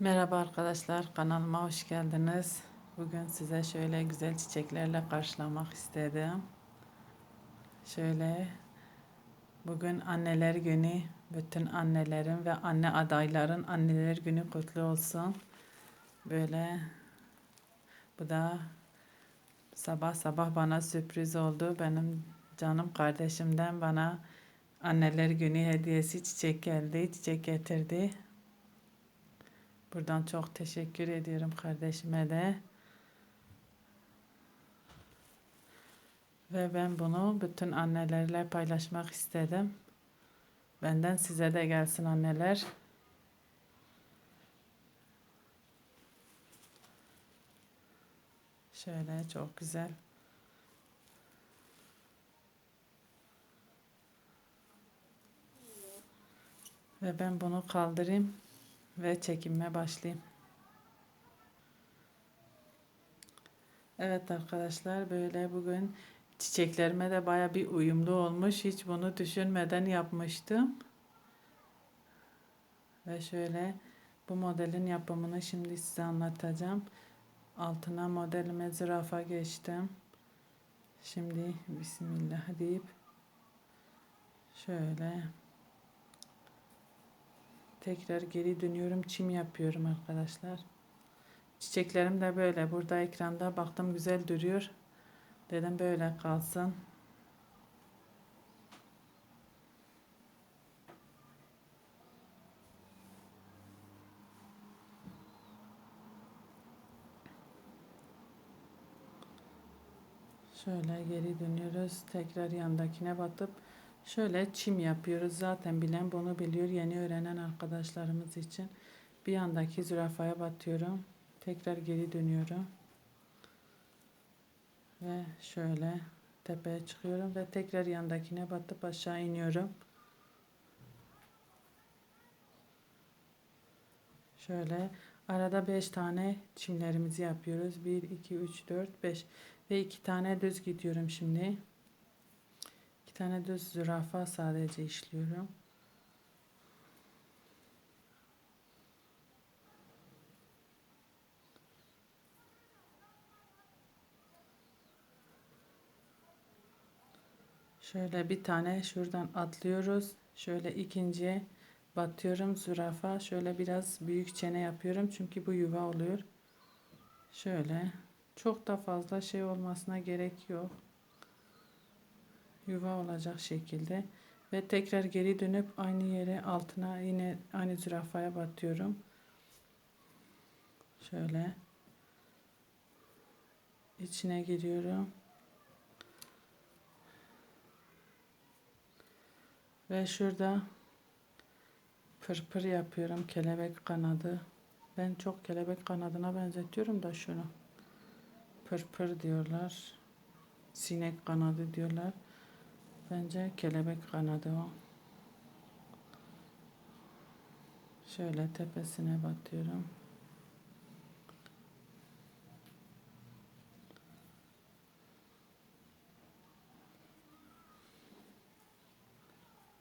Merhaba arkadaşlar, kanalıma hoş geldiniz. Bugün size şöyle güzel çiçeklerle karşılamak istedim. Şöyle bugün anneler günü, bütün annelerin ve anne adayların anneler günü kutlu olsun. Böyle bu da sabah sabah bana sürpriz oldu. Benim canım kardeşimden bana anneler günü hediyesi çiçek geldi, çiçek getirdi. Buradan çok teşekkür ediyorum kardeşime de. Ve ben bunu bütün annelerle paylaşmak istedim. Benden size de gelsin anneler. Şöyle çok güzel. Ve ben bunu kaldırayım ve çekime başlayayım. Evet arkadaşlar böyle bugün çiçeklerime de baya bir uyumlu olmuş. Hiç bunu düşünmeden yapmıştım. Ve şöyle bu modelin yapımını şimdi size anlatacağım. Altına modelime zürafa geçtim. Şimdi Bismillah deyip şöyle Tekrar geri dönüyorum. Çim yapıyorum arkadaşlar. Çiçeklerim de böyle. Burada ekranda baktım güzel duruyor. Dedim böyle kalsın. Şöyle geri dönüyoruz. Tekrar yandakine batıp Şöyle çim yapıyoruz. Zaten bilen bunu biliyor. Yeni öğrenen arkadaşlarımız için. Bir yandaki zürafaya batıyorum. Tekrar geri dönüyorum. Ve şöyle tepeye çıkıyorum ve tekrar yandakine batıp aşağı iniyorum. Şöyle arada 5 tane çimlerimizi yapıyoruz. 1 2 3 4 5 ve 2 tane düz gidiyorum şimdi tane düz zürafa sadece işliyorum. Şöyle bir tane şuradan atlıyoruz. Şöyle ikinciye batıyorum zürafa. Şöyle biraz büyük çene yapıyorum. Çünkü bu yuva oluyor. Şöyle. Çok da fazla şey olmasına gerek yok yuva olacak şekilde ve tekrar geri dönüp aynı yere altına yine aynı zürafaya batıyorum. Şöyle içine giriyorum. Ve şurada pırpır yapıyorum kelebek kanadı. Ben çok kelebek kanadına benzetiyorum da şunu. Pırpır diyorlar. Sinek kanadı diyorlar. Bence kelebek kanadı o. Şöyle tepesine batıyorum.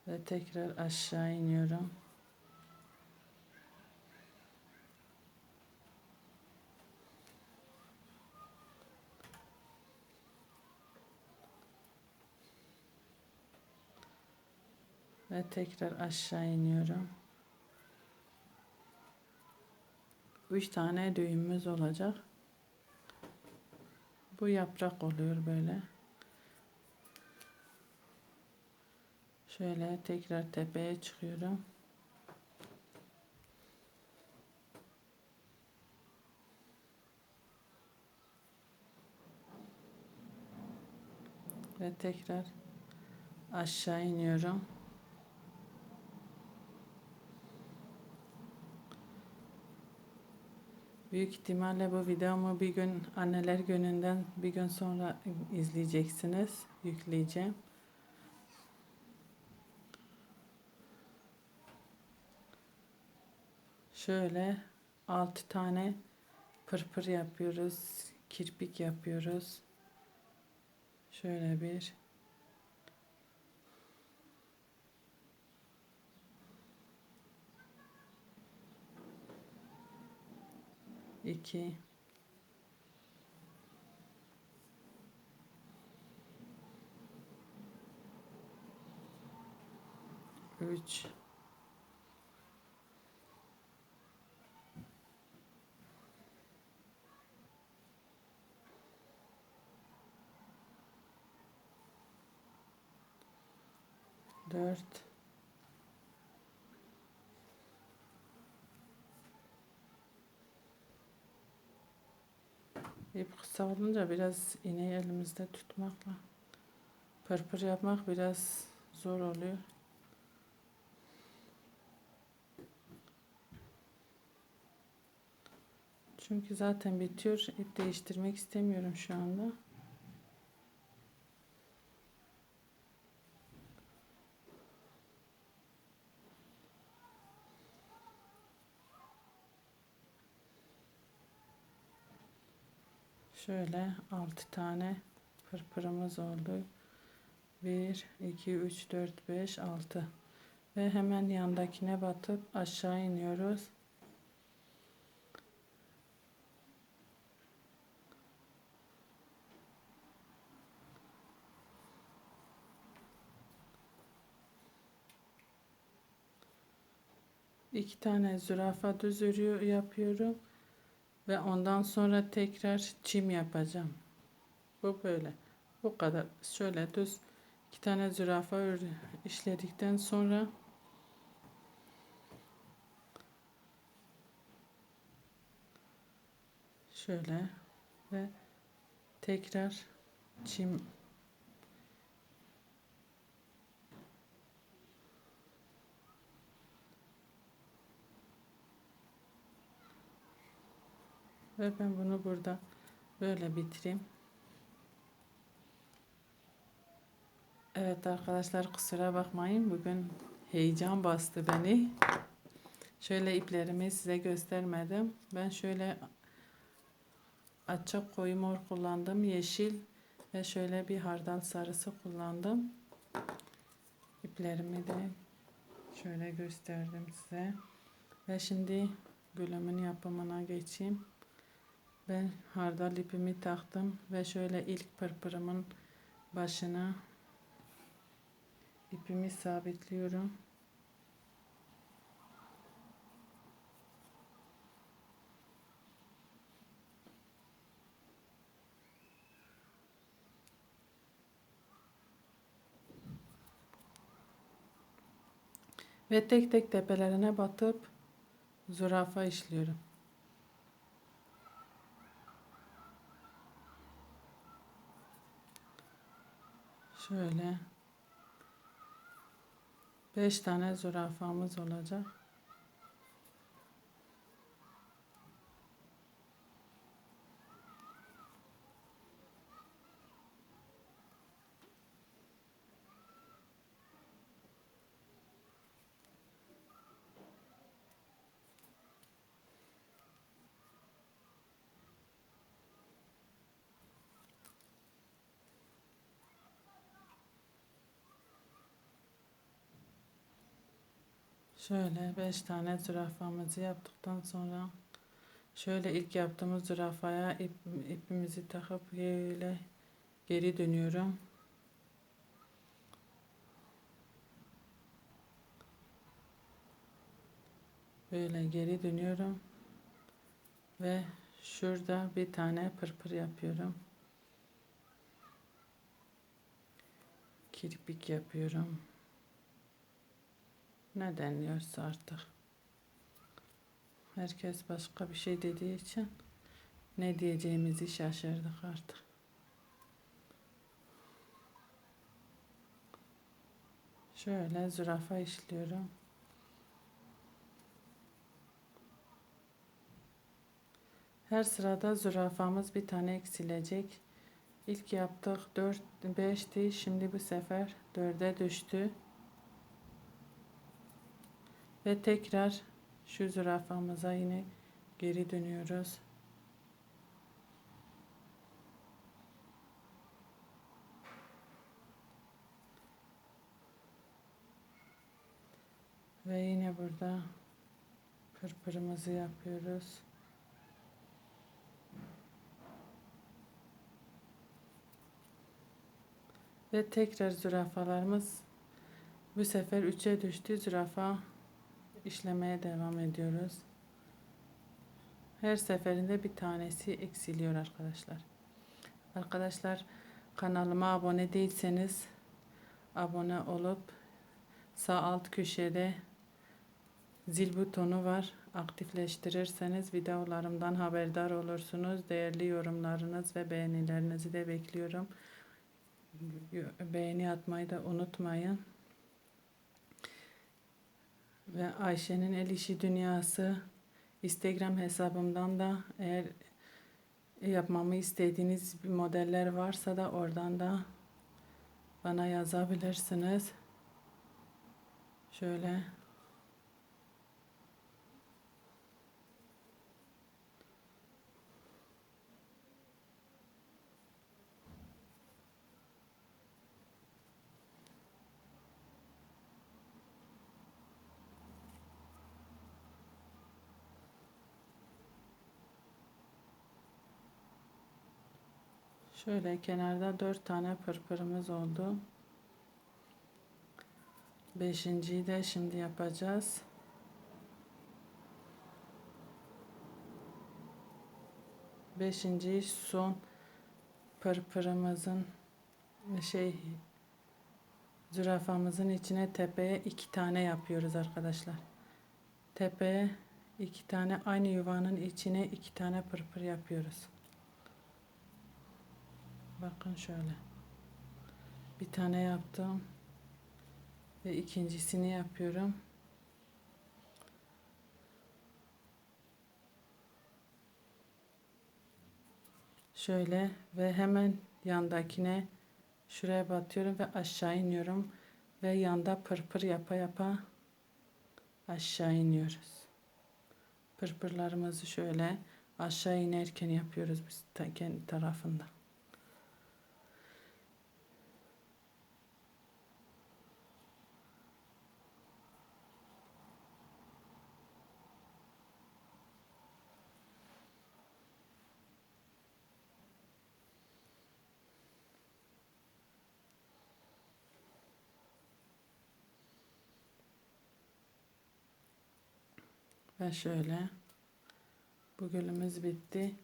Ve tekrar aşağı iniyorum. Ve tekrar aşağı iniyorum. Üç tane düğümümüz olacak. Bu yaprak oluyor böyle. Şöyle tekrar tepeye çıkıyorum. Ve tekrar aşağı iniyorum. Büyük ihtimalle bu videomu bir gün anneler gününden bir gün sonra izleyeceksiniz. Yükleyeceğim. Şöyle 6 tane pırpır yapıyoruz. Kirpik yapıyoruz. Şöyle bir 2 3 4 İp kısa olunca biraz iğneyi elimizde tutmakla pırpır yapmak biraz zor oluyor. Çünkü zaten bitiyor. İp değiştirmek istemiyorum şu anda. Şöyle 6 tane pırpırımız oldu. 1, 2, 3, 4, 5, 6. Ve hemen yandakine batıp aşağı iniyoruz. İki tane zürafa düz örüyor yapıyorum. Ve ondan sonra tekrar çim yapacağım. Bu böyle. Bu kadar. Şöyle düz iki tane zürafa işledikten sonra şöyle ve tekrar çim Ve ben bunu burada böyle bitireyim. Evet arkadaşlar kusura bakmayın. Bugün heyecan bastı beni. Şöyle iplerimi size göstermedim. Ben şöyle açık koyu mor kullandım. Yeşil ve şöyle bir hardal sarısı kullandım. İplerimi de şöyle gösterdim size. Ve şimdi gülümün yapımına geçeyim. Ben hardal ipimi taktım ve şöyle ilk pırpırımın başına ipimi sabitliyorum. Ve tek tek tepelerine batıp zürafa işliyorum. Şöyle 5 tane zürafamız olacak. Şöyle 5 tane zürafamızı yaptıktan sonra şöyle ilk yaptığımız zürafaya ip, ipimizi takıp böyle geri dönüyorum. Böyle geri dönüyorum. Ve şurada bir tane pırpır yapıyorum. Kirpik yapıyorum. Ne deniyorsa artık. Herkes başka bir şey dediği için ne diyeceğimizi şaşırdık artık. Şöyle zürafa işliyorum. Her sırada zürafamız bir tane eksilecek. İlk yaptık 4 5'ti. Şimdi bu sefer 4'e düştü. Ve tekrar şu zürafamıza yine geri dönüyoruz. Ve yine burada pırpırımızı yapıyoruz. Ve tekrar zürafalarımız bu sefer 3'e düştü. Zürafa işlemeye devam ediyoruz. Her seferinde bir tanesi eksiliyor arkadaşlar. Arkadaşlar kanalıma abone değilseniz abone olup sağ alt köşede zil butonu var. Aktifleştirirseniz videolarımdan haberdar olursunuz. Değerli yorumlarınız ve beğenilerinizi de bekliyorum. Beğeni atmayı da unutmayın. Ve Ayşe'nin El İşi Dünyası Instagram hesabımdan da eğer yapmamı istediğiniz bir modeller varsa da oradan da bana yazabilirsiniz. Şöyle Şöyle kenarda dört tane pırpırımız oldu. Beşinciyi de şimdi yapacağız. Beşinci son pırpırımızın şey zürafamızın içine tepeye iki tane yapıyoruz arkadaşlar. Tepeye iki tane aynı yuvanın içine iki tane pırpır yapıyoruz. Bakın şöyle. Bir tane yaptım. Ve ikincisini yapıyorum. Şöyle ve hemen yandakine şuraya batıyorum ve aşağı iniyorum. Ve yanda pırpır yapa yapa aşağı iniyoruz. Pırpırlarımızı şöyle aşağı inerken yapıyoruz biz kendi tarafında. Ve şöyle bu gülümüz bitti.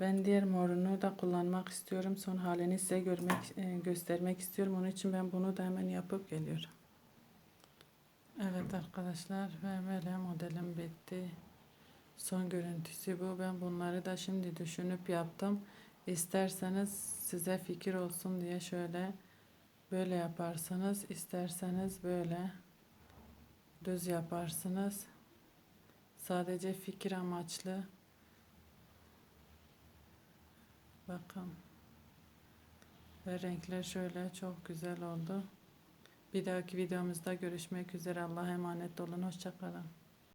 Ben diğer morunu da kullanmak istiyorum. Son halini size görmek e, göstermek istiyorum. Onun için ben bunu da hemen yapıp geliyorum. Evet arkadaşlar ve böyle modelim bitti. Son görüntüsü bu. Ben bunları da şimdi düşünüp yaptım. İsterseniz size fikir olsun diye şöyle böyle yaparsınız. İsterseniz böyle düz yaparsınız. Sadece fikir amaçlı. Bakın. Ve renkler şöyle çok güzel oldu. Bir dahaki videomuzda görüşmek üzere. Allah'a emanet olun. Hoşçakalın.